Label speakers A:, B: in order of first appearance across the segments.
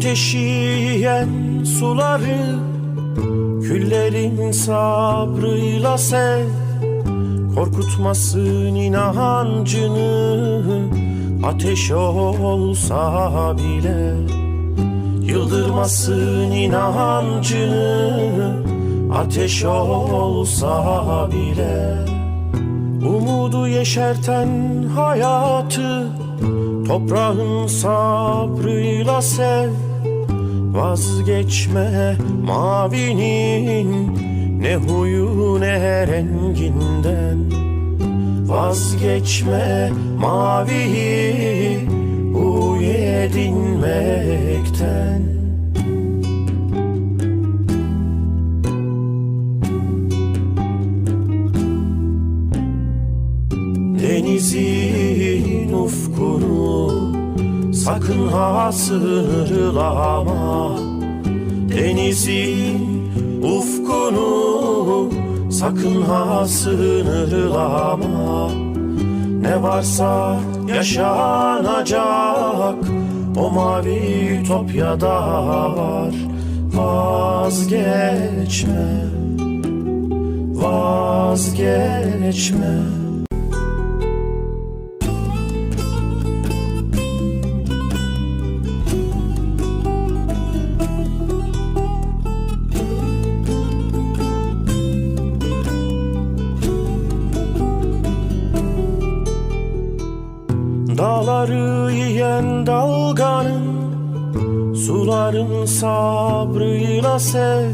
A: Ateşi yiyen suları Küllerin sabrıyla sev Korkutmasın inancını. Ateş olsa bile Yıldırmasın inancını. Ateş olsa bile Umudu yeşerten hayatı Toprağın sabrıyla sev Vazgeçme mavinin Ne huyu ne renginden Vazgeçme maviyi Huy edinmekten. Denizin ufkunu sakın ha sınırlama Denizin ufkunu sakın ha sınırlama. Ne varsa yaşanacak o mavi ütopyada var. Vazgeçme, vazgeçme Dağları yiyen dalganın Suların sabrıyla sev.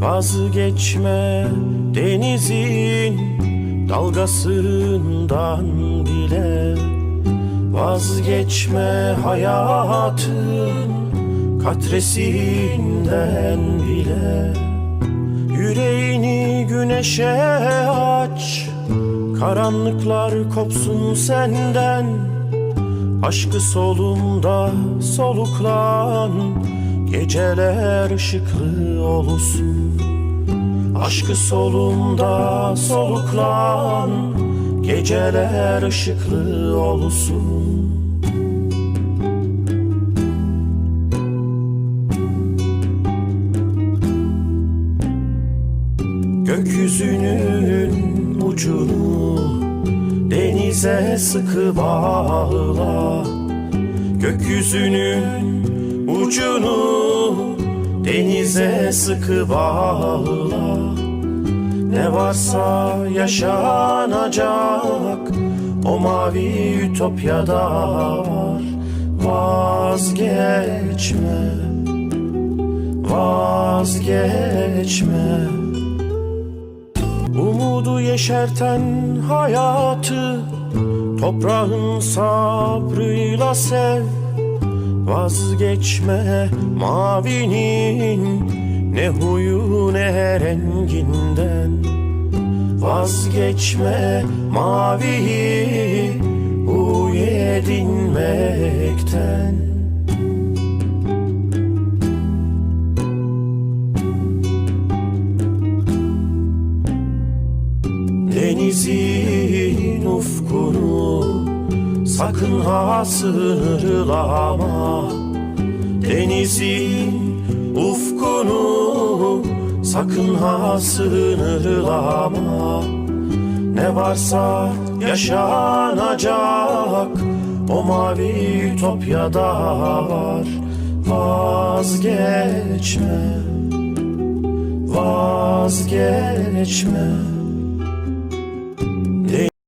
A: Vazgeçme denizin Dalgasından bile. Vazgeçme hayatın Katresinden bile. Yüreğini güneşe aç Karanlıklar kopsun senden Aşkı solumda soluklan. Geceler ışıklı olsun Aşkı solumda soluklan. Geceler ışıklı olsun Gökyüzünün ucunu denize sıkı bağla. Gökyüzünün ucunu denize sıkı bağla. Ne varsa yaşanacak o mavi ütopyada var. Vazgeçme, vazgeçme yeşerten hayatı Toprağın sabrıyla sev. Vazgeçme mavinin Ne huyu ne renginden Vazgeçme maviyi Huy edinmekten Denizin ufkunu sakın ha sınırlama Denizin ufkunu sakın ha sınırlama Ne varsa yaşanacak o mavi ütopyada var. Vazgeçme, vazgeçme